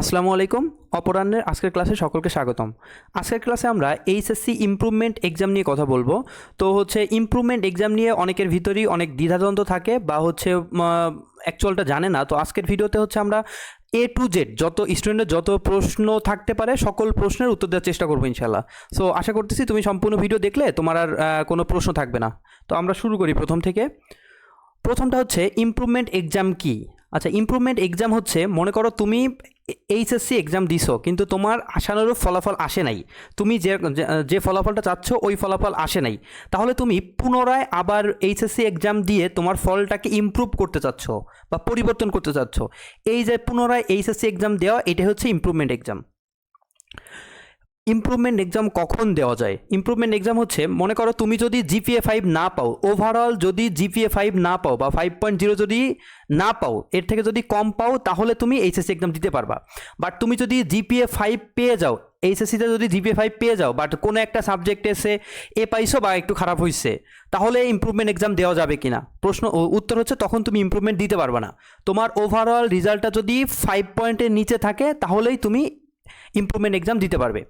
আসসালামু আলাইকুম, অপরাহ্নের আজকের ক্লাসে সকলকে স্বাগতম। আজকের ক্লাসে আমরা এইচএসসি ইমপ্রুভমেন্ট এক্সাম নিয়ে কথা বলব। তো হচ্ছে ইমপ্রুভমেন্ট এক্সাম নিয়ে অনেকের ভিতরেই অনেক দ্বিধাদ্বন্দ্ব থাকে বা হচ্ছে অ্যাকচুয়ালটা জানে না। তো আজকের ভিডিওতে হচ্ছে আমরা এ টু জেড যত স্টুডেন্টের যত প্রশ্ন থাকতে পারে, সকল প্রশ্নের উত্তর দেওয়ার চেষ্টা করব ইনশাল্লাহ সো আশা করতেছি তুমি সম্পূর্ণ ভিডিও দেখলে তোমার আর কোনো প্রশ্ন থাকবে না। তো আমরা শুরু করি প্রথম থেকে। প্রথমটা হচ্ছে, ইমপ্রুভমেন্ট এক্সাম কি? আচ্ছা ইমপ্রুভমেন্ট এক্সাম হচ্ছে, মনে করো তুমি এইচএসসি এক্সাম দিছো, কিন্তু তোমার আশানুরূপ ফলাফল আসে নাই। তুমি যে, যে- ফলাফলটা চাচ্ছ, ওই ফলাফল আসে নাই। তাহলে তুমি পুনরায় আবার এইচএসসি এক্সাম দিয়ে তোমার ফলটাকে ইমপ্রুভ করতে চাচ্ছ বা পরিবর্তন করতে চাচ্ছ। এই যে পুনরায় এইচএসসি এক্সাম দেওয়া এটা হচ্ছে ইমপ্রুভমেন্ট এক্সাম ইমপ্রুভমেন্ট এক্সাম কখন দেওয়া যায়? ইমপ্রুভমেন্ট এক্সাম হচ্ছে, মনে করো তুমি যদি জিপিএ ফাইভ না পাও ওভারঅল যদি জিপিএ ফাইভ না পাও বা ফাইভ পয়েন্ট জিরো যদি না পাও, এর থেকে যদি কম পাও, তাহলে তুমি এইচএসসি এক্সাম দিতে পারবা। বাট তুমি যদি জিপিএ ফাইভ পেয়ে যাও এইচএসসিতে যদি জিপিএ ফাইভ পেয়ে যাও বাট কোনো একটা সাবজেক্টে এসে এ পাইছো বা একটু খারাপ হয়েছে তাহলে ইমপ্রুভমেন্ট এক্সাম দেওয়া যাবে কি না প্রশ্ন উত্তর হচ্ছে তখন তুমি ইমপ্রুভমেন্ট দিতে পারবে না। তোমার ওভারঅল রেজাল্টটা যদি ফাইভ পয়েন্টের নিচে থাকে, তাহলেই তুমি ইমপ্রুভমেন্ট এক্সাম দিতে পারবে।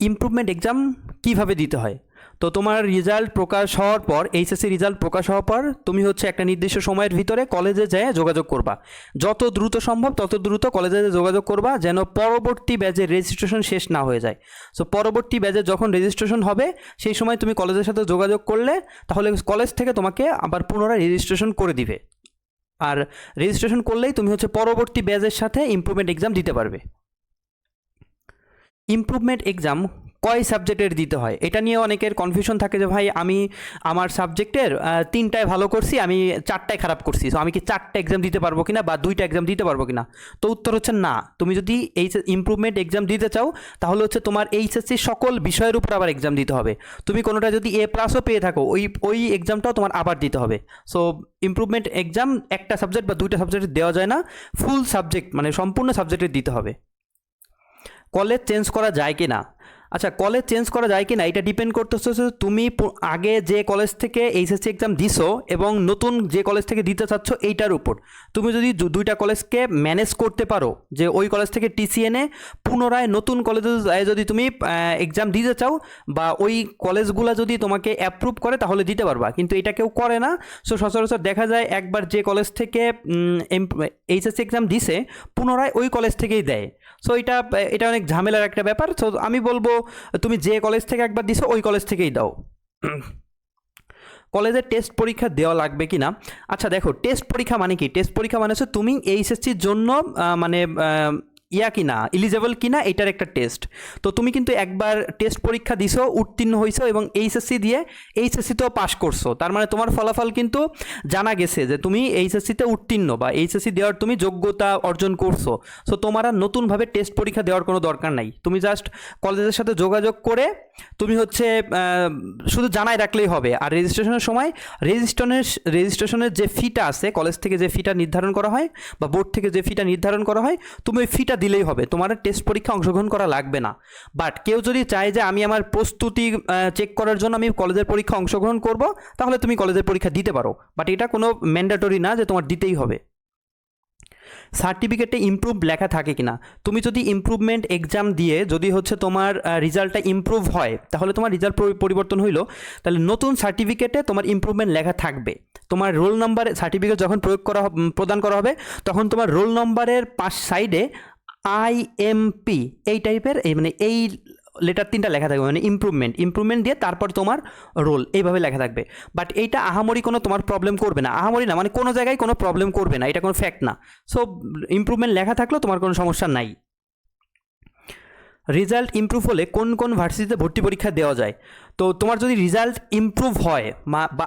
ইম্প্রুভমেন্ট এক্সাম কীভাবে দিতে হয়? তো তোমার রেজাল্ট প্রকাশ হওয়ার পর এইচএসসি রেজাল্ট প্রকাশ হওয়ার পর, তুমি হচ্ছে একটা নির্দিষ্ট সময়ের ভিতরে কলেজে যেয়ে যোগাযোগ করবা। যত দ্রুত সম্ভব তত দ্রুত কলেজে যোগাযোগ করবা, যেন পরবর্তী ব্যাচের রেজিস্ট্রেশন শেষ না হয়ে যায়। সো পরবর্তী ব্যাচে যখন রেজিস্ট্রেশন হবে, সেই সময় তুমি কলেজের সাথে যোগাযোগ করলে, তাহলে কলেজ থেকে তোমাকে আবার পুনরায় রেজিস্ট্রেশন করে দিবে। আর রেজিস্ট্রেশন করলেই তুমি হচ্ছে পরবর্তী ব্যাচের সাথে ইম্প্রুভমেন্ট এক্সাম দিতে পারবে। ইম্প্রুভমেন্ট এক্সাম কয় সাবজেক্টের দিতে হয়? এটা নিয়ে অনেকের কনফিউশন থাকে যে, ভাই, আমি আমার সাবজেক্টের তিনটায় ভালো করছি, আমি চারটায় খারাপ করছি। সো আমি কি চারটা এক্সাম দিতে পারব কিনা বা দুইটা এক্সাম দিতে পারব কিনা? তো উত্তর হচ্ছে না। তুমি যদি এই ইমপ্রুভমেন্ট এক্সাম দিতে চাও, তাহলে হচ্ছে তোমার এইচএসসি সকল বিষয়ের উপর আবার এক্সাম দিতে হবে। তুমি কোনোটা যদি এ প্লাসও পেয়ে থাকো, ওই ওই এক্সামটাও তোমার আবার দিতে হবে। সো ইমপ্রুভমেন্ট এক্সাম একটা সাবজেক্ট বা দুইটা সাবজেক্ট দেওয়া যায় না ফুল সাবজেক্ট মানে সম্পূর্ণ সাবজেক্টের দিতে হবে। কলেজ চেঞ্জ করা যায় কি না আচ্ছা কলেজ চেঞ্জ করা যায় কি না এটা ডিপেন্ড করতেছে তুমি আগে যে কলেজ থেকে এইচএসসি এক্সাম দিছো এবং নতুন যে কলেজ থেকে দিতে চাচ্ছ এইটার উপর। তুমি যদি দুইটা কলেজকে ম্যানেজ করতে পারো, যে ওই কলেজ থেকে টিসি এনে পুনরায় নতুন কলেজে যদি তুমি এক্সাম দিতে চাও বা ওই কলেজগুলো যদি তোমাকে অ্যাপ্রুভ করে তাহলে দিতে পারবা, কিন্তু এটা কেউ করে না। সো সচরাচর দেখা যায় একবার যে কলেজ থেকে এইচএসসি এক্সাম দিছে, পুনরায় ওই কলেজ থেকেই দেয়। সো এটা এটা অনেক ঝামেলার একটা ব্যাপার। সো আমি বলব তুমি যে কলেজ থেকে একবার দিছো, ওই কলেজ থেকেই দাও। কলেজে টেস্ট পরীক্ষা দেওয়া লাগবে কি না আচ্ছা দেখো টেস্ট পরীক্ষা মানে কি? টেস্ট পরীক্ষা মানে হচ্ছে তুমি এইচএসসির জন্য মানে ইয়া কি না কিনা এলিজেবল কিনা, এটার একটা টেস্ট তো তুমি কিন্তু একবার টেস্ট পরীক্ষা দিছো, উত্তীর্ণ হয়েছো এবং এইচএসসি দিয়ে এইচএসসিতেও পাশ করছ। তার মানে তোমার ফলাফল কিন্তু জানা গেছে যে তুমি এইচএসসিতে উত্তীর্ণ বা এইচএসসি দেওয়ার তুমি যোগ্যতা অর্জন করছ। সো তোমার আর নতুনভাবে টেস্ট পরীক্ষা দেওয়ার কোনো দরকার নাই। তুমি জাস্ট কলেজের সাথে যোগাযোগ করে তুমি হচ্ছে শুধু জানাই রাখলেই হবে। আর রেজিস্ট্রেশনের সময় রেজিস্ট্রেশনের রেজিস্ট্রেশনের যে ফিটা আছে কলেজ থেকে যে ফিটা নির্ধারণ করা হয় বা বোর্ড থেকে যে ফিটা নির্ধারণ করা হয়, তুমি ওই ফিটা দিলেই হবে। তোমার টেস্ট পরীক্ষা অংশগ্রহণ করা লাগবে না। বাট কেউ যদি চায় যে আমি আমার প্রস্তুতি চেক করার জন্য আমি কলেজের পরীক্ষা অংশগ্রহণ করব, তাহলে তুমি কলেজের পরীক্ষা দিতে পারো। বাট এটা কোনো ম্যান্ডেটরি না যে তোমার দিতেই হবে। সার্টিফিকেটে ইমপ্রুভ লেখা থাকে কিনা? তুমি যদি ইমপ্রুভমেন্ট এক্সাম দিয়ে যদি হচ্ছে তোমার রেজাল্টটা ইমপ্রুভ হয়, তাহলে তোমার রেজাল্ট পরিবর্তন হইল। তাহলে নতুন সার্টিফিকেটে তোমার ইমপ্রুভমেন্ট লেখা থাকবে। তোমার রোল নাম্বার সার্টিফিকেট যখন প্রয়োগ করা প্রদান করা হবে, তখন তোমার রোল নম্বরের পাশ সাইডে আইএমপি এই টাইপের এই মানে এই লেটার তিনটা লেখা থাকবে মানে ইমপ্রুভমেন্ট ইমপ্রুভমেন্ট দিয়ে তারপর তোমার রোল এইভাবে লেখা থাকবে। বাট এইটা আহামরি কোনো তোমার প্রবলেম করবে না। আহামরি না মানে কোনো জায়গায় কোনো প্রবলেম করবে না, এটা কোনো ফ্যাক্ট না। সো ইমপ্রুভমেন্ট লেখা থাকলেও তোমার কোনো সমস্যা নাই। রেজাল্ট ইমপ্রুভ হলে কোন কোন ভার্সিটিতে ভর্তি পরীক্ষা দেওয়া যায়? তো তোমার যদি রেজাল্ট ইমপ্রুভ হয়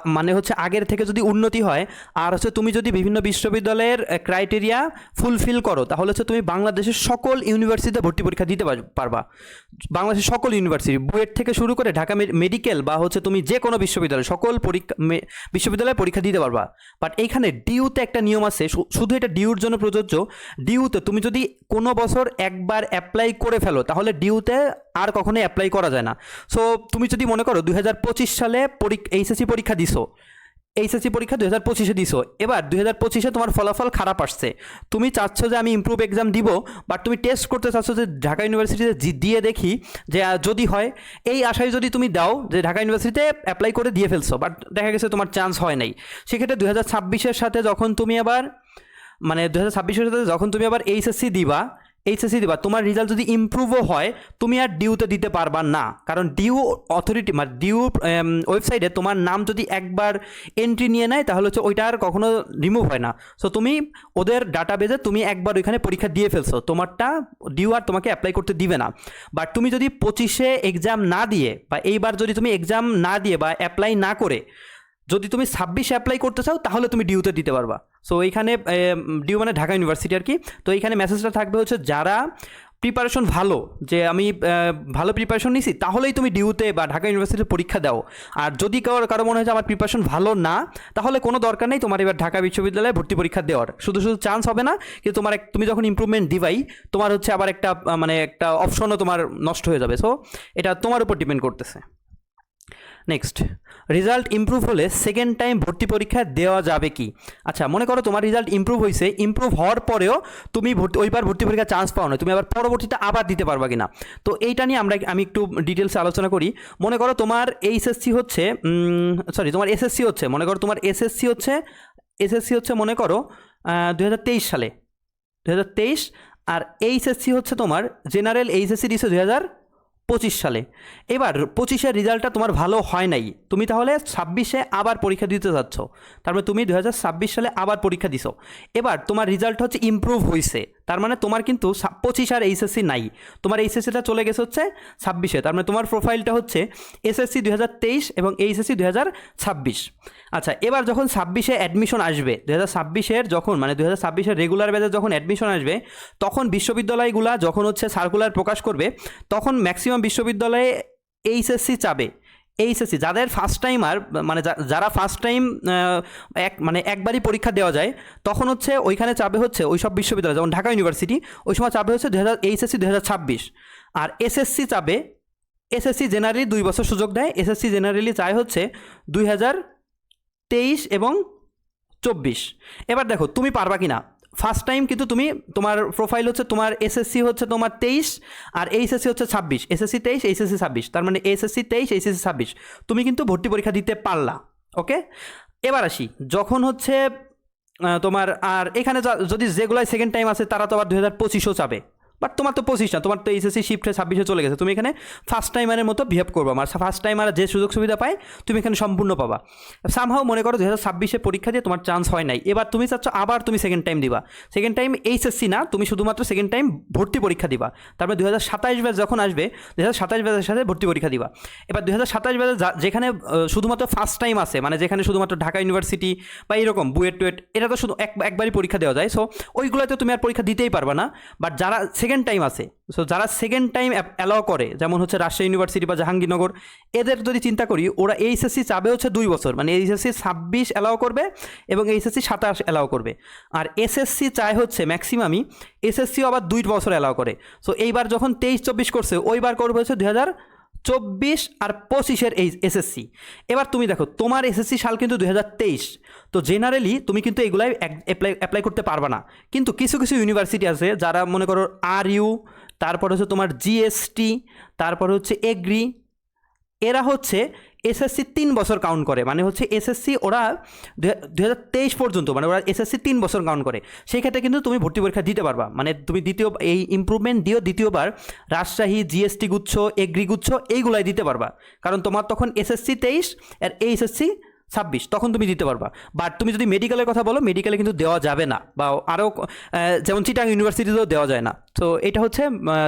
মানে হচ্ছে আগের থেকে যদি উন্নতি হয়, আর হচ্ছে তুমি যদি বিভিন্ন বিশ্ববিদ্যালয়ের ক্রাইটেরিয়া ফুলফিল করো, তাহলে হচ্ছে তুমি বাংলাদেশের সকল ইউনিভার্সিটিতে ভর্তি পরীক্ষা দিতে পার- পারবা। বাংলাদেশের সকল ইউনিভার্সিটি বুয়েট থেকে শুরু করে ঢাকা মেডিকেল বা হচ্ছে তুমি যে কোনো বিশ্ববিদ্যালয়, সকল পরীক্ষা বিশ্ববিদ্যালয়ে পরীক্ষা দিতে পারবা। বাট এইখানে ডিউতে একটা নিয়ম আছে শুধু এটা ডিউর জন্য প্রযোজ্য ডিউতে তুমি যদি কোনো বছর একবার অ্যাপ্লাই করে ফেলো, তাহলে ডিউতে আর কখনোই অ্যাপ্লাই করা যায় না। সো তুমি যদি মনে করো দুই হাজার পঁচিশ সালে এইচএসসি পরীক্ষা দিছো। এইচএসসি পরীক্ষা দু হাজার পঁচিশে দিছো। এবার দু হাজার পঁচিশে তোমার ফলাফল খারাপ আসছে। তুমি চাচ্ছ যে আমি ইমপ্রুভ এক্সাম দিব বাট তুমি টেস্ট করতে চাচ্ছ যে ঢাকা ইউনিভার্সিটিতে দিয়ে দেখি যে যদি হয়, এই আশায় যদি তুমি দাও যে ঢাকা ইউনিভার্সিটিতে অ্যাপ্লাই করে দিয়ে ফেলছো বাট দেখা গেছে তোমার চান্স হয় নাই। সেক্ষেত্রে দু হাজার ছাব্বিশের সাথে যখন তুমি আবার মানে দু হাজার ছাব্বিশের সাথে যখন তুমি আবার এইচএসসি দিবা এইচএসসি দিবা, তোমার রেজাল্ট যদি ইমপ্রুভও হয়, তুমি আর ডিউতে দিতে পারবা না। কারণ ডিউ অথরিটি মানে ডিউ ওয়েবসাইটে তোমার নাম যদি একবার এন্ট্রি নিয়ে নেয়, তাহলে হচ্ছে ওইটা আর কখনো রিমুভ হয় না। সো তুমি ওদের ডাটাবেজে তুমি একবার ওইখানে পরীক্ষা দিয়ে ফেলছো। তোমারটা ডিউ আর তোমাকে অ্যাপ্লাই করতে দিবে না। বাট তুমি যদি পঁচিশে এক্সাম না দিয়ে বা এইবার যদি তুমি এক্সাম না দিয়ে বা অ্যাপ্লাই না করে যদি তুমি ছাব্বিশে অ্যাপ্লাই করতে চাও, তাহলে তুমি ডিউতে দিতে পারবা। সো এইখানে ডিউ মানে ঢাকা ইউনিভার্সিটি আর কি। তো এইখানে মেসেজটা থাকবে হচ্ছে, যারা প্রিপারেশন ভালো, যে আমি ভালো প্রিপারেশন নিছি, তাহলেই তুমি ডিউতে বা ঢাকা ইউনিভার্সিটির পরীক্ষা দাও। আর যদি কারও কারও মনে হয় যে আমার প্রিপারেশন ভালো না, তাহলে কোনো দরকার নেই তোমার এবার ঢাকা বিশ্ববিদ্যালয়ে ভর্তি পরীক্ষা দেওয়ার। শুধু শুধু চান্স হবে না কিন্তু তোমার এক- তুমি যখন ইম্প্রুভমেন্ট দিবাই, তোমার হচ্ছে আবার একটা মানে একটা অপশনও তোমার নষ্ট হয়ে যাবে। সো এটা তোমার উপর ডিপেন্ড করতেছে। নেক্সট রেজাল্ট ইমপ্রুভ হলে সেকেন্ড টাইম ভর্তি পরীক্ষা দেওয়া যাবে কি? আচ্ছা মনে করো তোমার রেজাল্ট ইমপ্রুভ হয়েছে ইমপ্রুভ হওয়ার পরেও তুমি ভর্তি ওইবার ভর্তি পরীক্ষা চান্স পাও না, তুমি আবার পরবর্তীতে আবার দিতে পারবা কিনা? তো এইটা নিয়ে আমরা আমি একটু ডিটেলসে আলোচনা করি। মনে করো তোমার এইচএসসি হচ্ছে সরি তোমার এসএসসি হচ্ছে, মনে করো তোমার এসএসসি হচ্ছে এসএসসি হচ্ছে মনে করো দু হাজার তেইশ সালে। দু হাজার তেইশ আর এইচএসসি হচ্ছে তোমার জেনারেল এইচএসসি দিচ্ছে দু হাজার পঁচিশ সালে। এবার পঁচিশের রেজাল্টটা তোমার ভালো হয় নাই। তুমি তাহলে ছাব্বিশে আবার পরীক্ষা দিতে যাচ্ছ। তারপরে তুমি দু হাজার ছাব্বিশ সালে আবার পরীক্ষা দিছো। এবার তোমার রেজাল্ট হচ্ছে ইম্প্রুভ হয়েছে তার মানে তোমার কিন্তু পঁচিশ আর এইচএসসি নাই। তোমার এইচএসসিটা চলে গেছে হচ্ছে ছাব্বিশে। তার মানে তোমার প্রোফাইলটা হচ্ছে এসএসসি দু হাজার তেইশ এবং এইচএসসি দু হাজার ছাব্বিশ। আচ্ছা এবার যখন ছাব্বিশে অ্যাডমিশন আসবে দু হাজার ছাব্বিশের যখন মানে দু হাজার ছাব্বিশের রেগুলার ব্যাচে যখন অ্যাডমিশন আসবে, তখন বিশ্ববিদ্যালয়গুলা যখন হচ্ছে সার্কুলার প্রকাশ করবে, তখন ম্যাক্সিমাম বিশ্ববিদ্যালয়ে এইচএসসি চাবে। এইচএসসি যাদের ফার্স্ট টাইম আর মানে যারা ফার্স্ট টাইম এক মানে একবারই পরীক্ষা দেওয়া যায়, তখন হচ্ছে ওইখানে চাবে হচ্ছে ওই সব বিশ্ববিদ্যালয়, যেমন ঢাকা ইউনিভার্সিটি ওই সময় চাবে হচ্ছে দু হাজার এইচএসসি দু হাজার ছাব্বিশ। আর এসএসসি চাবে এসএসসি জেনারেলি দুই বছর সুযোগ দেয় এসএসসি জেনারেলি চায় হচ্ছে দুই হাজার তেইশ এবং চব্বিশ। এবার দেখো, তুমি পারবা কি না ফার্স্ট টাইম কিন্তু তুমি তোমার প্রোফাইল হচ্ছে তোমার এসএসসি হচ্ছে তোমার তেইশ আর এইচএসসি হচ্ছে ছাব্বিশ। এসএসসি তেইশ এইচএসসি ছাব্বিশ। তার মানে এসএসসি তেইশ এইচএসসি ছাব্বিশ। তুমি কিন্তু ভর্তি পরীক্ষা দিতে পারলা ওকে এবার আসি, যখন হচ্ছে তোমার আর এখানে যদি যেগুলাই সেকেন্ড টাইম আছে, তারা তো আবার দু হাজার পঁচিশও চাবে। বাট তোমার তো পঁচিশ না তোমার তো এইচএসসি শিফটে ছাব্বিশে চলে গেছে। তুমি এখানে ফার্স্ট টাইমারের মতো বিহেভ করব। আর ফার্স্ট টাইমার যে সুযোগ সুবিধা পায়, তুমি এখানে সম্পূর্ণ পাবা। সামহাও মনে করো দু হাজার ছাব্বিশে পরীক্ষা দিয়ে তোমার চান্স হয় নাই। এবার তুমি চাচ্ছ আবার তুমি সেকেন্ড টাইম দিবা। সেকেন্ড টাইম এইচএসসি না, তুমি শুধুমাত্র সেকেন্ড টাইম ভর্তি পরীক্ষা দিবা। তারপরে দু হাজার সাতাইশ ব্যাচ যখন আসবে দু হাজার সাতাইশ ব্যাচের সাথে ভর্তি পরীক্ষা দিবা। এবার দু হাজার সাতাইশ ব্যাচে যেখানে শুধুমাত্র ফার্স্ট টাইম আছে মানে যেখানে শুধুমাত্র ঢাকা ইউনিভার্সিটি বা এরকম বুয়েট টুয়েট এটা তো শুধু এক, একবারই পরীক্ষা দেওয়া যায়। সো ওইগুলোতে তুমি আর পরীক্ষা দিতেই পারবা না। বাট যারা সেকেন্ড টাইম আছে। সো যারা সেকেন্ড টাইম অ্যালাও করে, যেমন হচ্ছে রাজশাহী ইউনিভার্সিটি বা জাহাঙ্গীরনগর, এদের যদি চিন্তা করি, ওরা এইচএসসি চাবে হচ্ছে দুই বছর। মানে এইচএসসি ছাব্বিশ অ্যালাও করবে এবং এইচএসসি সাতাশ অ্যালাও করবে। আর এসএসসি চায় হচ্ছে ম্যাক্সিমামই এসএসসিও আবার দুই বছর অ্যালাও করে। সো এইবার যখন তেইশ চব্বিশ করছে, ওইবার করবে হচ্ছে দু হাজার চব্বিশ আর পঁচিশের এই এসএসসি এবার তুমি দেখো, তোমার এসএসসি সাল কিন্তু দুই হাজার তেইশ। তো জেনারেলি তুমি কিন্তু এগুলাই অ্যাপ্লাই অ্যাপ্লাই করতে পারবা না। কিন্তু কিছু কিছু ইউনিভার্সিটি আছে যারা মনে করো আর ইউ তারপর হচ্ছে তোমার জিএসটি তারপর হচ্ছে এগ্রি এরা হচ্ছে এসএসসি তিন বছর কাউন্ট করে। মানে হচ্ছে এসএসসি ওরা দু তেইশ পর্যন্ত মানে ওরা এসএসসি তিন বছর কাউন্ট করে। সেই ক্ষেত্রে কিন্তু তুমি ভর্তি পরীক্ষা দিতে পারবা। মানে তুমি দ্বিতীয়, এই ইমপ্রুভমেন্ট দিও দ্বিতীয়বার রাজশাহী জিএসটি গুচ্ছ এগ্রি গুচ্ছ, এইগুলাই দিতে পারবা। কারণ তোমার তখন এসএসসি তেইশ আর এই এসএসসি ছাব্বিশ, তখন তুমি দিতে পারবা। বাট তুমি যদি মেডিকেলের কথা বলো মেডিকেলে কিন্তু দেওয়া যাবে না। বা আরও যেমন চিটাং ইউনিভার্সিটিতেও দেওয়া যায় না। তো এটা হচ্ছে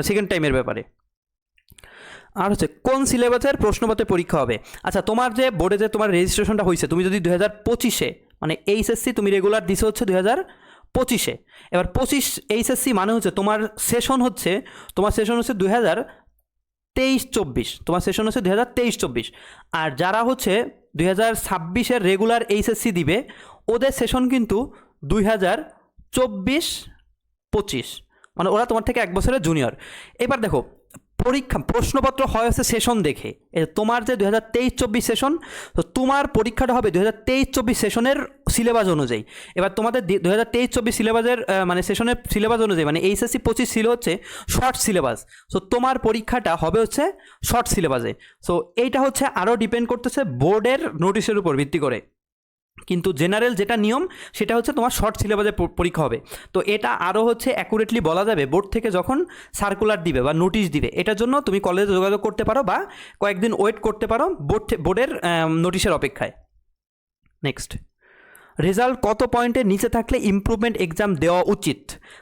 সেকেন্ড টাইমের ব্যাপারে। আর হচ্ছে, কোন সিলেবাসের প্রশ্নপত্রে পরীক্ষা হবে? আচ্ছা তোমার যে বোর্ডে যে তোমার রেজিস্ট্রেশনটা হয়েছে তুমি যদি দু হাজার পঁচিশে মানে এইচএসসি তুমি রেগুলার দিছো হচ্ছে দু হাজার পঁচিশে, এবার পঁচিশ এইচএসসি মানে হচ্ছে তোমার সেশন হচ্ছে, তোমার সেশন হচ্ছে দু হাজার তেইশ চব্বিশ, তোমার সেশন হচ্ছে দু হাজার তেইশ চব্বিশ, আর যারা হচ্ছে দুই হাজার ছাব্বিশের রেগুলার এইচএসসি দিবে, ওদের সেশন কিন্তু দুই হাজার চব্বিশ পঁচিশ মানে ওরা তোমার থেকে এক বছরের জুনিয়র এবার দেখো পরীক্ষা, প্রশ্নপত্র হয় হচ্ছে সেশন দেখে। তোমার যে দু হাজার তেইশ চব্বিশ সেশন তো তোমার পরীক্ষাটা হবে দু হাজার তেইশ চব্বিশ সেশনের সিলেবাস অনুযায়ী। এবার তোমাদের দু হাজার তেইশ চব্বিশ সিলেবাসের মানে সেশনের সিলেবাস অনুযায়ী মানে এইচএসসি পঁচিশ ছিল হচ্ছে শর্ট সিলেবাস সো তোমার পরীক্ষাটা হবে হচ্ছে শর্ট সিলেবাসে সো এইটা হচ্ছে আরও ডিপেন্ড করতেছে বোর্ডের নোটিশের উপর ভিত্তি করে। কিন্তু জেনারেল যেটা নিয়ম, সেটা হচ্ছে তোমার শর্ট সিলেবাসে পরীক্ষা হবে। তো এটা আরও হচ্ছে অ্যাকুরেটলি বলা যাবে বোর্ড থেকে যখন সার্কুলার দিবে বা নোটিশ দিবে। এটার জন্য তুমি কলেজে যোগাযোগ করতে পারো বা কয়েকদিন ওয়েট করতে পারো বোর্ড বোর্ডের নোটিশের অপেক্ষায়। নেক্সট রেজাল্ট কত পয়েন্টের নিচে থাকলে ইমপ্রুভমেন্ট এক্সাম দেওয়া উচিত?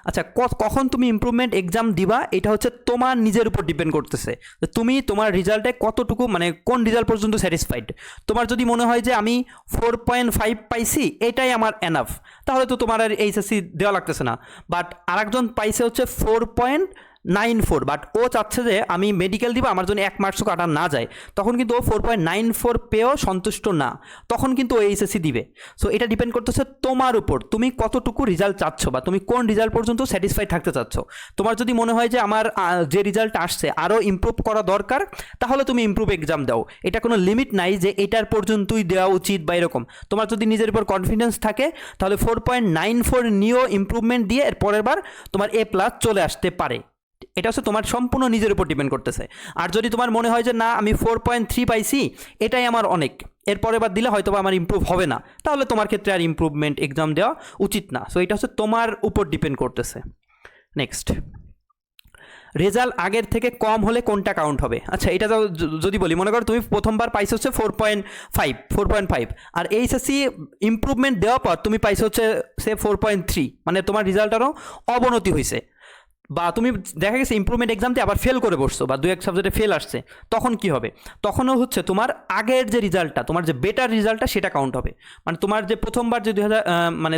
আচ্ছা কখন তুমি ইমপ্রুভমেন্ট এক্সাম দিবা, এটা হচ্ছে তোমার নিজের উপর ডিপেন্ড করতেছে। তুমি তোমার রেজাল্টে কতটুকু মানে কোন রেজাল্ট পর্যন্ত স্যাটিসফাইড তোমার যদি মনে হয় যে আমি ফোর পয়েন্ট ফাইভ পাইছি, এটাই আমার এনাফ তাহলে তো তোমার আর এইচএসসি দেওয়া লাগতেছে না। বাট আরেকজন পাইছে হচ্ছে four point nine four but ও চাচ্ছে যে আমি মেডিকেল দিব, আমার জন্য এক মার্কসও কাটা না যায়। তখন কিন্তু ও ফোর পয়েন্ট নাইন ফোর পেয়েও সন্তুষ্ট না। তখন কিন্তু ও এইচএসসি দিবে। সো এটা ডিপেন্ড করতেছে তোমার উপর। তুমি কতটুকু রেজাল্ট চাচ্ছ বা তুমি কোন রেজাল্ট পর্যন্ত স্যাটিসফাই থাকতে চাচ্ছ? তোমার যদি মনে হয় যে আমার যে রেজাল্ট আসছে আরও ইমপ্রুভ করা দরকার, তাহলে তুমি ইমপ্রুভ এক্সাম দাও। এটা কোনো লিমিট নাই যে এটার পর্যন্তই দেওয়া উচিত বা এরকম। তোমার যদি নিজের উপর কনফিডেন্স থাকে, তাহলে ফোর পয়েন্ট নাইন ফোর নিয়েও ইমপ্রুভমেন্ট দিয়ে এর পরের বার তোমার এ প্লাস চলে আসতে পারে। এটা হচ্ছে তোমার সম্পূর্ণ নিজের উপর ডিপেন্ড করতেছে। আর যদি তোমার মনে হয় যে, না, আমি ফোর পয়েন্ট থ্রি পাইছি, এটাই আমার অনেক। এরপরে বার দিলে হয়তো আমার ইমপ্রুভ হবে না। তাহলে তোমার ক্ষেত্রে আর ইমপ্রুভমেন্ট এক্সাম দেওয়া উচিত না। সো এটা হচ্ছে তোমার উপর ডিপেন্ড করতেছে। নেক্সট রেজাল্ট আগের থেকে কম হলে কোনটা কাউন্ট হবে? আচ্ছা এটা তো যদি বলি, মনে করো তুমি প্রথমবার পাইছো হচ্ছে four point five four point five আর এইচএসসি ইমপ্রুভমেন্ট দেওয়ার পর তুমি পাইছো হচ্ছে, সে ফোর পয়েন্ট থ্রি মানে তোমার রেজাল্ট আরও অবনতি হয়েছে বা তুমি দেখা গেছে ইমপ্রুভমেন্ট এক্সামতে আবার ফেল করে বসছো বা দু এক সাবজেক্টে ফেল আসছে, তখন কি হবে? তখনও হচ্ছে তোমার আগের যে রেজাল্টটা তোমার যে বেটার রেজাল্টটা সেটা কাউন্ট হবে। মানে তোমার যে প্রথমবার যে দু হাজার মানে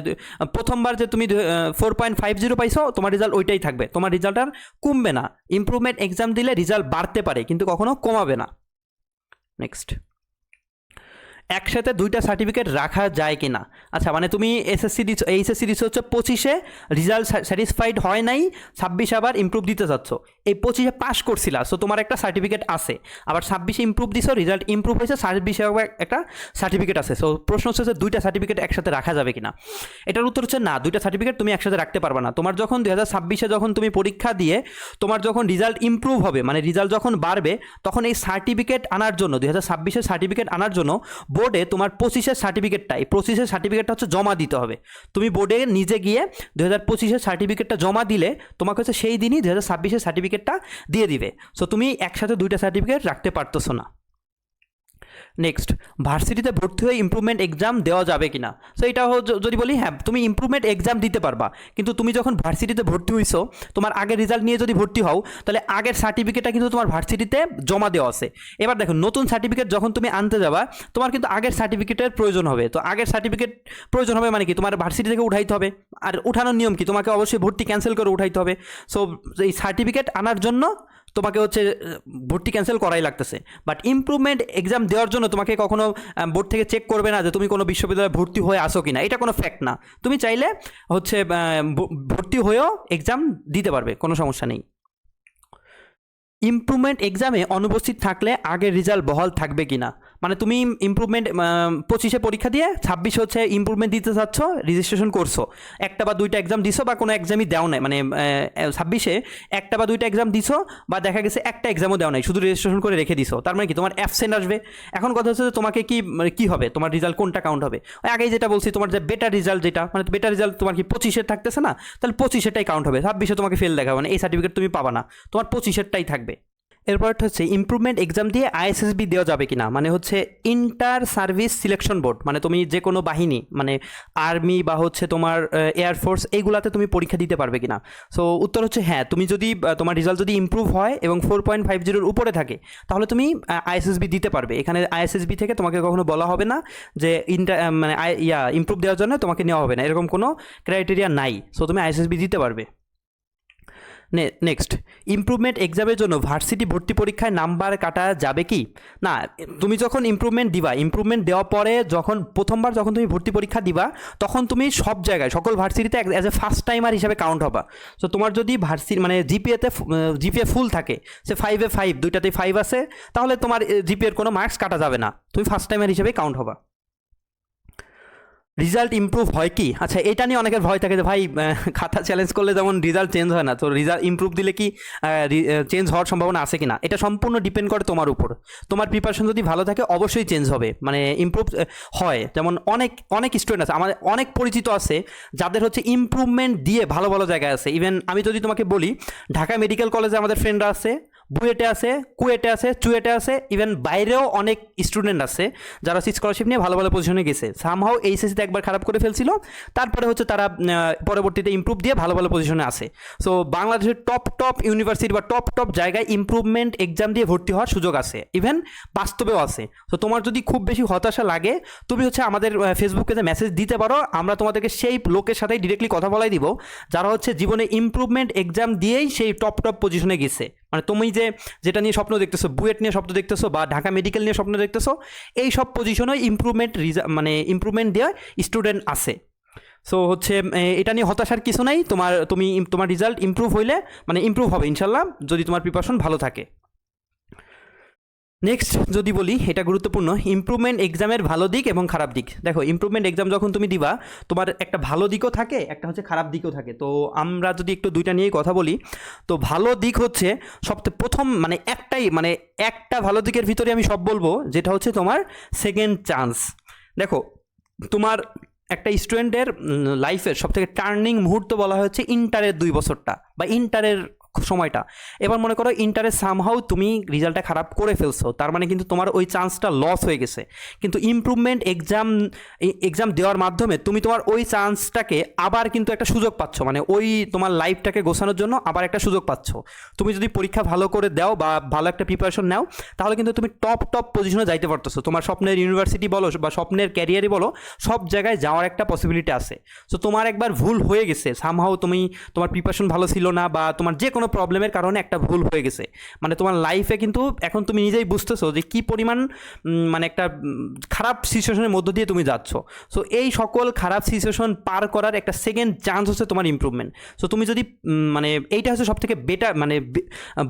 প্রথমবার যে তুমি ফোর পয়েন্ট ফাইভ জিরো পাইছো, তোমার রেজাল্ট ওইটাই থাকবে। তোমার রেজাল্ট আর কমবে না। ইমপ্রুভমেন্ট এক্সাম দিলে রেজাল্ট বাড়তে পারে, কিন্তু কখনো কমাবে না। নেক্সট একসাথে দুইটা সার্টিফিকেট রাখা যায় কি না আচ্ছা মানে তুমি এসএসসি দিচ্ছ এইচএসসি দিচ্ছ হচ্ছে পঁচিশে রেজাল্ট স্যাটিসফাইড হয় নাই, ছাব্বিশে আবার ইমপ্রুভ দিতে চাচ্ছ। এই পঁচিশে পাস করছিলা সো তোমার একটা সার্টিফিকেট আছে। আবার ছাব্বিশে ইমপ্রুভ দিছো রেজাল্ট ইমপ্রুভ হয়েছে, ছাব্বিশে একটা সার্টিফিকেট আছে। সো প্রশ্ন হচ্ছে যে দুইটা সার্টিফিকেট একসাথে রাখা যাবে কিনা? এটার উত্তর হচ্ছে না, দুইটা সার্টিফিকেট তুমি একসাথে রাখতে পারবে না। তোমার যখন দুই হাজার ছাব্বিশে যখন তুমি পরীক্ষা দিয়ে, তোমার যখন রেজাল্ট ইমপ্রুভ হবে মানে রেজাল্ট যখন বাড়বে, তখন এই সার্টিফিকেট আনার জন্য, দুই হাজার ছাব্বিশের সার্টিফিকেট আনার জন্য বোর্ডে তোমার পঁচিশের সার্টিফিকেটটা এই পঁচিশের সার্টিফিকেটটা হচ্ছে জমা দিতে হবে। তুমি বোর্ডে নিজে গিয়ে দু হাজার পঁচিশের সার্টিফিকেটটা জমা দিলে তোমাকে হচ্ছে সেই দিনই দু হাজার ছাব্বিশের সার্টিফিকেটটা দিয়ে দিবে। সো তুমি একসাথে দুইটা সার্টিফিকেট রাখতে পারতেছো না। নেক্সট ভার্সিটিতে ভর্তি হয়ে ইম্প্রুভমেন্ট এক্সাম দেওয়া যাবে কি না সো এটা যদি বলি হ্যাঁ তুমি ইমপ্রুভমেন্ট এক্সাম দিতে পারবা। কিন্তু তুমি যখন ভার্সিটিতে ভর্তি হইছো, তোমার আগের রেজাল্ট নিয়ে যদি ভর্তি হও, তাহলে আগের সার্টিফিকেটটা কিন্তু তোমার ভার্সিটিতে জমা দেওয়া আছে। এবার দেখো, নতুন সার্টিফিকেট যখন তুমি আনতে যাবা, তোমার কিন্তু আগের সার্টিফিকেটের প্রয়োজন হবে। তো আগের সার্টিফিকেট প্রয়োজন হবে মানে কি? তোমার ভার্সিটি থেকে উঠাইতে হবে। আর উঠানোর নিয়ম কি? তোমাকে অবশ্যই ভর্তি ক্যান্সেল করে উঠাইতে হবে। সো এই সার্টিফিকেট আনার জন্য তোমাকে হচ্ছে ভর্তি ক্যান্সেল করাই লাগতেছে। বাট ইম্প্রুভমেন্ট এক্সাম দেওয়ার জন্য তোমাকে কখনো বোর্ড থেকে চেক করবে না যে তুমি কোনো বিশ্ববিদ্যালয়ে ভর্তি হয়ে আসো কি না এটা কোনো ফ্যাক্ট না। তুমি চাইলে হচ্ছে ভর্তি হয়েও এক্সাম দিতে পারবে, কোনো সমস্যা নেই। ইম্প্রুভমেন্ট এক্সামে অনুপস্থিত থাকলে আগের রেজাল্ট বহাল থাকবে কি না মানে তুমি ইমপ্রুভমেন্ট পঁচিশে পরীক্ষা দিয়ে ছাব্বিশে হচ্ছে ইমপ্রুভমেন্ট দিতে চাচ্ছ রেজিস্ট্রেশন করছ। একটা বা দুইটা এক্সাম দিছো বা কোনো এক্সামই দেও নাই। মানে ছাব্বিশে একটা বা দুইটা এক্সাম দিছো বা দেখা গেছে একটা এক্সামও দেও নাই, শুধু রেজিস্ট্রেশন করে রেখে দিছো। তার মানে কি? তোমার অ্যাবসেন্ট আসবে। এখন কথা হচ্ছে যে তোমাকে কি মানে কী হবে? তোমার রেজাল্ট কোনটা কাউন্ট হবে? আগেই যেটা বলছি, তোমার যে বেটার রেজাল্ট যেটা মানে বেটার রেজাল্ট তোমার কি পঁচিশের থাকতেছে না? তাহলে পঁচিশেরটাই কাউন্ট হবে। ছাব্বিশে তোমাকে ফেল দেখাবে মানে এই সার্টিফিকেট তুমি পাবা না। তোমার পঁচিশেরটাই থাকবে। এরপর হচ্ছে ইমপ্রুভমেন্ট এক্সাম দিয়ে আইএসএসবি দেওয়া যাবে কিনা? মানে হচ্ছে ইন্টার সার্ভিস সিলেকশন বোর্ড মানে তুমি যে কোনো বাহিনী মানে আর্মি বা হচ্ছে তোমার এয়ারফোর্স এইগুলাতে তুমি পরীক্ষা দিতে পারবে কিনা? সো উত্তর হচ্ছে হ্যাঁ তুমি যদি তোমার রেজাল্ট যদি ইমপ্রুভ হয় এবং ফোর পয়েন্ট ফাইভ জিরোর উপরে থাকে, তাহলে তুমি আইএসএসবি দিতে পারবে। এখানে আইএসএসবি থেকে তোমাকে কখনো বলা হবে না যে ইন্টার মানে ইয়া ইমপ্রুভ দেওয়ার জন্য তোমাকে নেওয়া হবে না। এরকম কোনো ক্রাইটেরিয়া নাই। সো তুমি আইএসএসবি দিতে পারবে। নেক্সট ইমপ্রুভমেন্ট এক্সামের জন্য ভার্সিটি ভর্তি পরীক্ষায় নাম্বার কাটা যাবে কি? না, তুমি যখন ইমপ্রুভমেন্ট দিবা ইমপ্রুভমেন্ট দেওয়ার পরে যখন, প্রথমবার যখন তুমি ভর্তি পরীক্ষা দিবা, তখন তুমি সব জায়গায়, সকল ভার্সিটিতে অ্যাজ এ ফার্স্ট টাইমার হিসাবে কাউন্ট হবা। তো তোমার যদি ভার্সি মানে জিপিএতে জিপিএ ফুল থাকে, সে ফাইভে ফাইভ দুইটাতে ফাইভ আছে, তাহলে তোমার জিপিএর কোনো মার্কস কাটা যাবে না। তুমি ফার্স্ট টাইমার হিসেবে কাউন্ট হবা। রেজাল্ট ইমপ্রুভ হয় কি? আচ্ছা এটা নিয়ে অনেকের ভয় থাকে যে, ভাই খাতা চ্যালেঞ্জ করলে যেমন রেজাল্ট চেঞ্জ হয় না। তো রেজাল্ট ইমপ্রুভ দিলে কি চেঞ্জ হওয়ার সম্ভাবনা আছে কি না এটা সম্পূর্ণ ডিপেন্ড করে তোমার উপর। তোমার প্রিপারেশন যদি ভালো থাকে, অবশ্যই চেঞ্জ হবে। মানে ইমপ্রুভ হয়। যেমন অনেক অনেক স্টুডেন্ট আছে আমাদের অনেক পরিচিত আছে, যাদের হচ্ছে ইমপ্রুভমেন্ট দিয়ে ভালো ভালো জায়গায় আছে। ইভেন আমি যদি তোমাকে বলি, ঢাকা মেডিকেল কলেজে আমাদের ফ্রেন্ডরা আছে বুয়েটে আছে, কুয়েটে আছে, চুয়েটে আছে ইভেন বাইরেও অনেক স্টুডেন্ট আছে যারা স্কলারশিপ নিয়ে ভালো ভালো পজিশনে গেছে। সামহাও এইচএসিতে একবার খারাপ করে ফেলছিল, তারপরে হচ্ছে তারা পরবর্তীতে ইমপ্রুভ দিয়ে ভালো ভালো পজিশনে আছে। সো বাংলাদেশের টপ টপ ইউনিভার্সিটি বা টপ টপ জায়গায় ইমপ্রুভমেন্ট এক্সাম দিয়ে ভর্তি হওয়ার সুযোগ আছে। ইভেন বাস্তবেও আছে। তো তোমার যদি খুব বেশি হতাশা লাগে, তুমি হচ্ছে আমাদের ফেসবুকে যে মেসেজ দিতে পারো, আমরা তোমাদেরকে সেই লোকের সাথেই ডিরেক্টলি কথা বলাই দিব, যারা হচ্ছে জীবনে ইমপ্রুভমেন্ট এক্সাম দিয়েই সেই টপ টপ পজিশনে গেছে। মানে তুমি যে যেটা নিয়ে স্বপ্ন দেখতেছো, বুয়েট নিয়ে স্বপ্ন দেখতেছো বা ঢাকা মেডিকেল নিয়ে স্বপ্ন দেখতেছো, এই সব পজিশনে ইমপ্রুভমেন্ট মানে ইম্প্রুভমেন্ট দেওয়া স্টুডেন্ট আছে। সো হচ্ছে এটা নিয়ে হতাশার কিছু নাই। তোমার, তুমি, তোমার রেজাল্ট ইম্প্রুভ হইলে মানে ইম্প্রুভ হবে ইনশাল্লাহ, যদি তোমার প্রিপারেশন ভালো থাকে। নেক্সট যদি বলি, এটা গুরুত্বপূর্ণ ইমপ্রুভমেন্ট এক্সামের ভালো দিক এবং খারাপ দিক। দেখো ইমপ্রুভমেন্ট এক্সাম যখন তুমি দিবা, তোমার একটা ভালো দিকও থাকে, একটা হচ্ছে খারাপ দিকও থাকে। তো আমরা যদি একটু দুইটা নিয়েই কথা বলি, তো ভালো দিক হচ্ছে সবথেকে প্রথম মানে একটাই মানে একটা ভালো দিকের ভিতরে আমি সব বলব, যেটা হচ্ছে তোমার সেকেন্ড চান্স দেখো, তোমার একটা স্টুডেন্টের লাইফের সবথেকে টার্নিং মুহূর্ত বলা হচ্ছে ইন্টারের দুই বছরটা, বা ইন্টারের সময়টা। এবার মনে করো ইন্টারে সামহাও তুমি রেজাল্টটা খারাপ করে ফেলছো, তার মানে কিন্তু তোমার ওই চান্সটা লস হয়ে গেছে। কিন্তু ইমপ্রুভমেন্ট এক্সাম এক্সাম দেওয়ার মাধ্যমে তুমি তোমার ওই চান্সটাকে আবার কিন্তু একটা সুযোগ পাচ্ছ মানে ওই তোমার লাইফটাকে গোছানোর জন্য আবার একটা সুযোগ পাচ্ছ। তুমি যদি পরীক্ষা ভালো করে দাও বা ভালো একটা প্রিপারেশন নাও, তাহলে কিন্তু তুমি টপ টপ পজিশনে যাইতে পারতেছো। তোমার স্বপ্নের ইউনিভার্সিটি বলো বা স্বপ্নের ক্যারিয়ারই বলো, সব জায়গায় যাওয়ার একটা পসিবিলিটি আছে। সো তোমার একবার ভুল হয়ে গেছে সামহাও তুমি তোমার প্রিপারেশন ভালো ছিল না বা তোমার যে কোনো প্রবলেমের কারণে একটা ভুল হয়ে গেছে। মানে তোমার লাইফে কিন্তু এখন তুমি নিজেই বুঝতেছো যে কী পরিমাণ মানে একটা খারাপ সিচুয়েশনের মধ্য দিয়ে তুমি যাচ্ছ। সো এই সকল খারাপ সিচুয়েশন পার করার একটা সেকেন্ড চান্স হচ্ছে তোমার ইমপ্রুভমেন্ট সো তুমি যদি মানে এইটা হচ্ছে সব থেকে বেটার মানে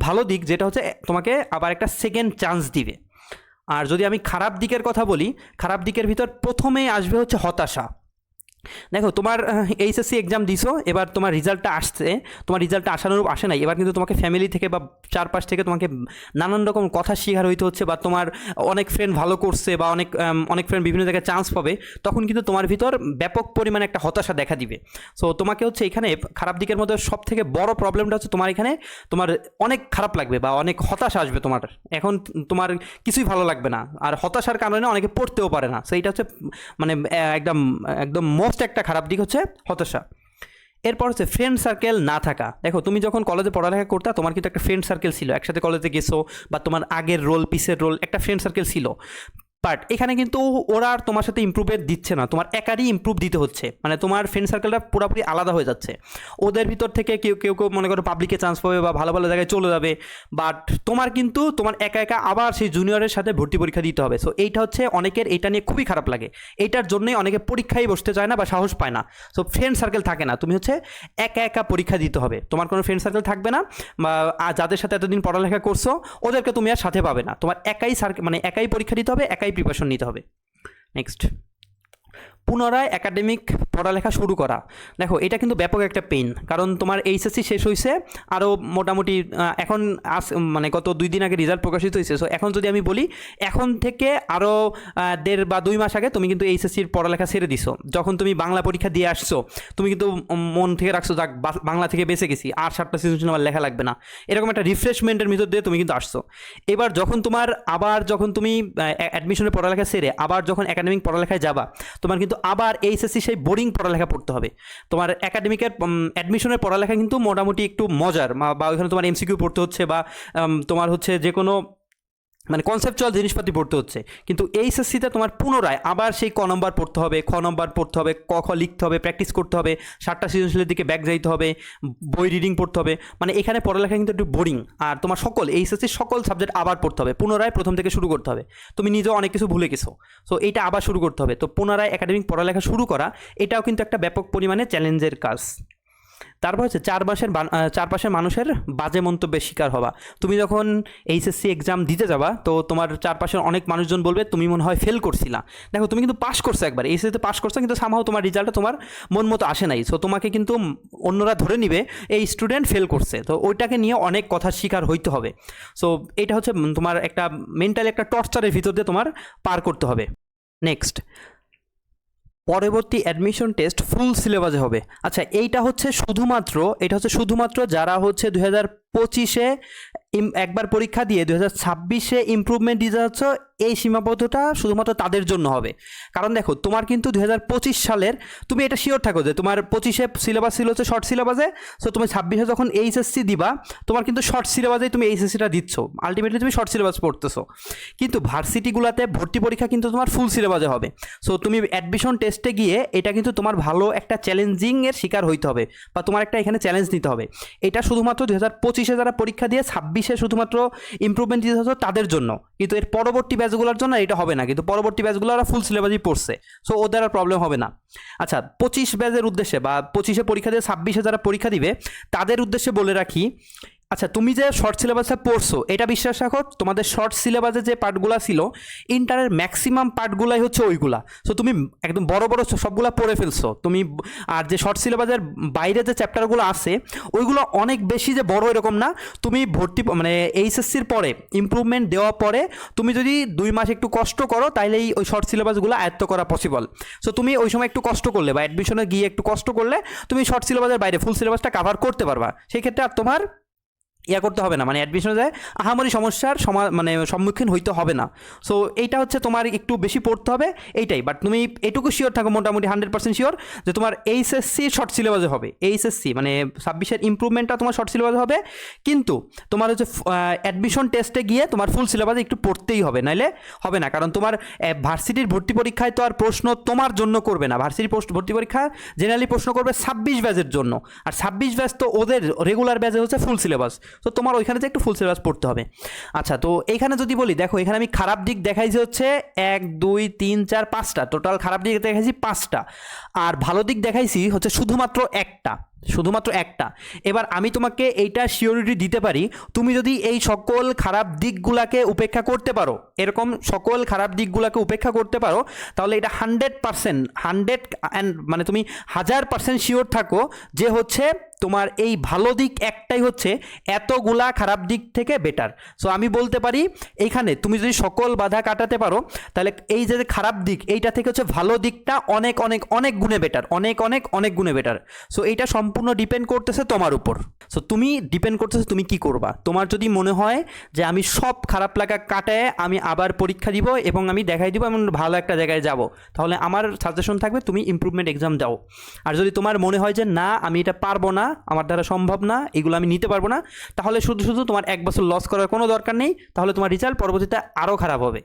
ভালো দিক, যেটা হচ্ছে তোমাকে আবার একটা সেকেন্ড চান্স দিবে। আর যদি আমি খারাপ দিকের কথা বলি, খারাপ দিকের ভিতর প্রথমেই আসবে হচ্ছে হতাশা। দেখো, তোমার এইচএসসি এক্সাম দিছো, এবার তোমার রেজাল্টটা আসছে, তোমার রেজাল্টটা আশানুরূপ আসে নাই, এবার কিন্তু তোমাকে ফ্যামিলি থেকে বা চারপাশ থেকে তোমাকে নানান রকম কথা শিকার হইতে হচ্ছে বা তোমার অনেক ফ্রেন্ড ভালো করছে বা অনেক অনেক ফ্রেন্ড বিভিন্ন জায়গায় চান্স পাবে, তখন কিন্তু তোমার ভিতর ব্যাপক পরিমাণে একটা হতাশা দেখা দিবে। সো তোমাকে হচ্ছে এখানে খারাপ দিকের মধ্যে সব থেকে বড় প্রবলেমটা হচ্ছে তোমার এখানে তোমার অনেক খারাপ লাগবে বা অনেক হতাশা আসবে তোমার। এখন তোমার কিছুই ভালো লাগবে না, আর হতাশার কারণে অনেকে পড়তেও পারে না। সেইটা হচ্ছে মানে একদম একদম মোস্ট একটা খারাপ দিক হচ্ছে হতাশা। এরপর হচ্ছে ফ্রেন্ড সার্কেল না থাকা। দেখো, তুমি যখন কলেজে পড়ালেখা করতে, তোমার কিন্তু একটা ফ্রেন্ড সার্কেল ছিল। একসাথে কলেজে গেছো বা তোমার আগের রোল পিসের রোল একটা ফ্রেন্ড সার্কেল ছিল। বাট এখানে কিন্তু ওরা আর তোমার সাথে ইম্প্রুভের দিচ্ছে না। তোমার একারই ইম্প্রুভ দিতে হচ্ছে। মানে তোমার ফ্রেন্ড সার্কেলটা পুরোপুরি আলাদা হয়ে যাচ্ছে। ওদের ভিতর থেকে কেউ কেউ কেউ মনে করো পাবলিকে চান্স পাবে বা ভালো ভালো জায়গায় চলে যাবে। বাট তোমার কিন্তু তোমার একা একা আবার সেই জুনিয়রের সাথে ভর্তি পরীক্ষা দিতে হবে। সো এইটা হচ্ছে অনেকের এটা নিয়ে খুবই খারাপ লাগে। এইটার জন্যই অনেকে পরীক্ষায় বসতে চায় না বা সাহস পায় না। সো ফ্রেন্ড সার্কেল থাকে না। তুমি হচ্ছে একা একা পরীক্ষা দিতে হবে। তোমার কোনো ফ্রেন্ড সার্কেল থাকবে না বা যাদের সাথে এতদিন পড়ালেখা করছ, ওদেরকে তুমি আর সাথে পাবে না। তোমার একাই সার্কেল মানে একাই পরীক্ষা দিতে হবে, একাই প্রিপারেশন নিতে হবে। নেক্সট পুনরায় একাডেমিক পড়ালেখা শুরু করা। দেখো, এটা কিন্তু ব্যাপক একটা পেন কারণ তোমার এইচএসসি শেষ হয়েছে আরও মোটামুটি এখন আস মানে গত দুই দিন আগে রেজাল্ট প্রকাশিত হয়েছে সো এখন যদি আমি বলি, এখন থেকে আরও দেড় বা দুই মাস আগে তুমি কিন্তু এইচএসসির পড়ালেখা ছেড়ে দিছো। যখন তুমি বাংলা পরীক্ষা দিয়ে আসছো, তুমি কিন্তু মন থেকে রাখছো, যাক বাংলা থেকে বেঁচে গেছি, আর সাতটা সিচুয়েশন আমার লেখা লাগবে না। এরকম একটা রিফ্রেশমেন্টের ভিতর দিয়ে তুমি কিন্তু আসছো। এবার যখন তোমার আবার যখন তুমি অ্যাডমিশনের পড়ালেখা সেরে, আবার যখন একাডেমিক পড়ালেখায় যাবা, তোমার কিন্তু আবার এইচএসসি সেই বোরিং পড়ালেখা পড়তে হবে। তোমার একাডেমিকের অ্যাডমিশনের পড়ালেখা কিন্তু মোটামুটি একটু মজার। বা- ওইখানে তোমার এমসিকিউ পড়তে হচ্ছে বা তোমার হচ্ছে যে কোনো মানে কনসেপচুয়াল জিনিসপাতি পড়তে হচ্ছে। কিন্তু এইচএসসিতে তোমার পুনরায় আবার সেই ক নম্বর পড়তে হবে, খ নম্বর পড়তে হবে, ক, খ লিখতে হবে প্র্যাকটিস করতে হবে, সাতটা সৃজনশীলের দিকে ব্যাক যাইতে হবে, বই রিডিং পড়তে হবে। মানে এখানে পড়ালেখা কিন্তু একটু বোরিং আর তোমার সকল, এইচএসসির সকল সাবজেক্ট আবার পড়তে হবে, পুনরায় প্রথম থেকে শুরু করতে হবে। তুমি নিজেও অনেক কিছু ভুলে গেছো। সো এটা আবার শুরু করতে হবে। তো পুনরায় একাডেমিক পড়ালেখা শুরু করা, এটাও কিন্তু একটা ব্যাপক পরিমাণে চ্যালেঞ্জের কাজ। তারপর হচ্ছে চার মাসের চারপাশের মানুষের বাজে মন্তব্যের শিকার হবা। তুমি যখন এইচএসসি এক্সাম দিতে যাবা, তো তোমার চারপাশের অনেক মানুষজন বলবে, তুমি মনে হয় ফেল করছিলা। দেখো, তুমি কিন্তু পাশ করছ একবার। এইচএসসিতে পাশ করছ, কিন্তু সামহাও তোমার রেজাল্টটা তোমার মন মতো আসে নাই। সো তোমাকে কিন্তু অন্যরা ধরে নিবে, এই স্টুডেন্ট ফেল করছে। তো ওইটাকে নিয়ে অনেক কথার শিকার হইতে হবে। সো এটা হচ্ছে তোমার একটা মেন্টালি একটা টর্চারের ভিতর দিয়ে তোমার পার করতে হবে। নেক্সট পরবর্তী অ্যাডমিশন টেস্ট ফুল সিলেবাসে হবে। আচ্ছা এইটা হচ্ছে শুধুমাত্র, এটা হচ্ছে শুধুমাত্র যারা হচ্ছে দু হাজার পঁচিশে একবার পরীক্ষা দিয়ে দু হাজার ছাব্বিশে ইম্প্রুভমেন্ট দিতে যাচ্ছ, এই সীমাবদ্ধতা শুধুমাত্র তাদের জন্য হবে। কারণ দেখো, তোমার কিন্তু দু হাজার পঁচিশ সালের, তুমি এটা শিওর থাকো যে তোমার পঁচিশে সিলেবাস ছিল হচ্ছে শর্ট সিলেবাসে সো তুমি ছাব্বিশে যখন এইচএসসি দিবা, তোমার কিন্তু শর্ট সিলেবাসেই তুমি এইচএসসিটা দিচ্ছ। আলটিমেটলি তুমি শর্ট সিলেবাস পড়তেছো। কিন্তু ভার্সিটিগুলোতে ভর্তি পরীক্ষা কিন্তু তোমার ফুল সিলেবাসে হবে। সো তুমি অ্যাডমিশন টেস্টে গিয়ে এটা কিন্তু তোমার ভালো একটা চ্যালেঞ্জিংয়ের শিকার হইতে হবে, বা তোমার একটা এখানে চ্যালেঞ্জ নিতে হবে। এটা শুধুমাত্র দু হাজার পঁচিশে যারা পরীক্ষা দিয়ে ছাব্বিশে শুধুমাত্র ইম্প্রুভমেন্ট দিতে হতো তাদের জন্য। কিন্তু এর পরবর্তী ব্যাচগুলোর জন্য এটা হবে না। কিন্তু পরবর্তী ব্যাচগুলো ওরা ফুল সিলেবাসই পড়ছে। সো ওদের আর প্রবলেম হবে না। আচ্ছা পঁচিশ ব্যাচের উদ্দেশ্যে বা পঁচিশে পরীক্ষা দিয়ে ছাব্বিশে যারা পরীক্ষা দিবে, তাদের উদ্দেশ্যে বলে রাখি আচ্ছা তুমি যে শর্ট সিলেবাসে পড়ছো, এটা বিশ্বাস রাখো, তোমাদের শর্ট সিলেবাসে যে পার্টগুলো ছিল ইন্টারের ম্যাক্সিমাম পার্টগুলাই হচ্ছে ওইগুলা। সো তুমি একদম বড় বড় সবগুলা পড়ে ফেলছো। তুমি আর যে শর্ট সিলেবাসের বাইরে যে চ্যাপ্টারগুলো আছে, ওইগুলো অনেক বেশি যে বড় এরকম না। তুমি ভর্তি মানে এইচএসসির পরে ইমপ্রুভমেন্ট দেওয়ার পরে, তুমি যদি দুই মাস একটু কষ্ট করো তাহলে এই ওই শর্ট সিলেবাসগুলো আয়ত্ত করা পসিবল সো তুমি ওই সময় একটু কষ্ট করলে বা অ্যাডমিশনে গিয়ে একটু কষ্ট করলে, তুমি শর্ট সিলেবাসের বাইরে ফুল সিলেবাসটা কাভার করতে পারবা। সেই ক্ষেত্রে আর তোমার ইয়া করতে হবে না মানে অ্যাডমিশনে যায়, আহামরি সমস্যার সমা মানে সম্মুখীন হইতে হবে না। সো এইটা হচ্ছে তোমার একটু বেশি পড়তে হবে, এইটাই। বাট তুমি এটুকু শিওর থাকো, মোটামুটি হান্ড্রেড পার্সেন্ট শিওর যে তোমার এইচএসসি শর্ট সিলেবাসে হবে। এইচএসসি মানে ছাব্বিশের ইম্প্রুভমেন্টটা তোমার শর্ট সিলেবাসে হবে। কিন্তু তোমার হচ্ছে অ্যাডমিশন টেস্টে গিয়ে তোমার ফুল সিলেবাসে একটু পড়তেই হবে, নাইলে হবে না। কারণ তোমার ভার্সিটির ভর্তি পরীক্ষায় তো আর প্রশ্ন তোমার জন্য করবে না। ভার্সিটির পোস্ট ভর্তি পরীক্ষা জেনারেলি প্রশ্ন করবে ছাব্বিশ ব্যাচের জন্য। আর ছাব্বিশ ব্যাচ তো ওদের রেগুলার ব্যাচে হচ্ছে ফুল সিলেবাস তো তোমার ওইখানে যে একটু ফুল সিলেবাস পড়তে হবে। আচ্ছা তো এখানে যদি বলি, দেখো, এখানে আমি খারাপ দিক দেখাইছি হচ্ছে এক, দুই, তিন, চার, পাঁচটা। টোটাল খারাপ দিক দেখাইছি পাঁচটা। আর ভালো দিক দেখাইছি হচ্ছে শুধুমাত্র একটা। শুধুমাত্র একটা। এবার আমি তোমাকে এইটা শিওরিটি দিতে পারি, তুমি যদি এই সকল খারাপ দিকগুলাকে উপেক্ষা করতে পারো, এরকম সকল খারাপ দিকগুলাকে উপেক্ষা করতে পারো, তাহলে এটা হান্ড্রেড পার্সেন্ট হান্ড্রেড অ্যান্ড মানে তুমি হাজার পার্সেন্ট শিওর থাকো যে হচ্ছে তোমার এই ভালো দিক একটাই হচ্ছে এতগুলা খারাপ দিক থেকে বেটার সো আমি বলতে পারি এইখানে তুমি যদি সকল বাধা কাটাতে পারো, তাহলে এই যে খারাপ দিক, এইটা থেকে হচ্ছে ভালো দিকটা অনেক অনেক অনেক গুণে বেটার অনেক অনেক অনেক গুণে বেটার সো এইটা সম্পূর্ণ ডিপেন্ড করতেছে তোমার উপর। সো তুমি ডিপেন্ড করতেছে তুমি কি করবা? তোমার যদি মনে হয় যে আমি সব খারাপ লাগা কাটায় আমি আবার পরীক্ষা দিব এবং আমি দেখাই দিব এমন ভালো একটা জায়গায় যাব, তাহলে আমার সাজেশন থাকবে তুমি ইমপ্রুভমেন্ট এক্সাম দাও। আর যদি তোমার মনে হয় যে না, আমি এটা পারব না, আমার দ্বারা সম্ভব না, এগুলো আমি নিতে পারব না, তাহলে শুধু শুধু তোমার এক বছর লস করার কোনো দরকার নেই, তাহলে তোমার রেজাল্ট পরবর্তীতে আরও খারাপ হবে।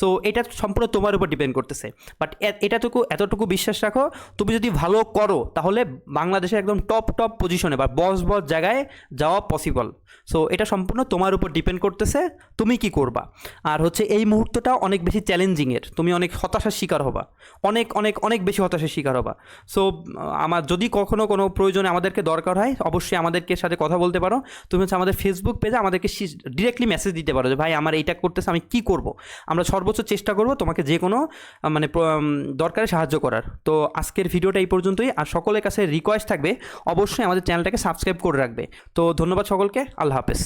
সো এটা সম্পূর্ণ তোমার উপর ডিপেন্ড করতেছে। বাট এটাটুকু, এতটুকু বিশ্বাস রাখো, তুমি যদি ভালো করো, তাহলে বাংলাদেশের একদম টপ টপ পজিশনে বা বস বস জায়গায় যাওয়া পসিবল সো এটা সম্পূর্ণ তোমার উপর ডিপেন্ড করতেছে, তুমি কি করবা? আর হচ্ছে এই মুহূর্তটা অনেক বেশি চ্যালেঞ্জিংয়ের তুমি অনেক হতাশার শিকার হবা। অনেক অনেক অনেক বেশি হতাশার শিকার হবা। সো আমার, যদি কখনো কোনো প্রয়োজনে আমাদেরকে দরকার হয়, অবশ্যই আমাদেরকে সাথে কথা বলতে পারো। তুমি হচ্ছে আমাদের ফেসবুক পেজে আমাদেরকে ডিরেক্টলি মেসেজ দিতে পারো যে, ভাই, আমার এইটা করতেছে, আমি কি করব? আমরা সর্বোচ্চ চেষ্টা করব তোমাকে যে কোনো মানে দরকারে সাহায্য করার। তো আজকের ভিডিওটা এই পর্যন্তই। আর সকলের কাছে রিকোয়েস্ট থাকবে, অবশ্যই আমাদের চ্যানেলটাকে সাবস্ক্রাইব করে রাখবে। তো ধন্যবাদ সকলকে। আল্লাহ হাফেজ।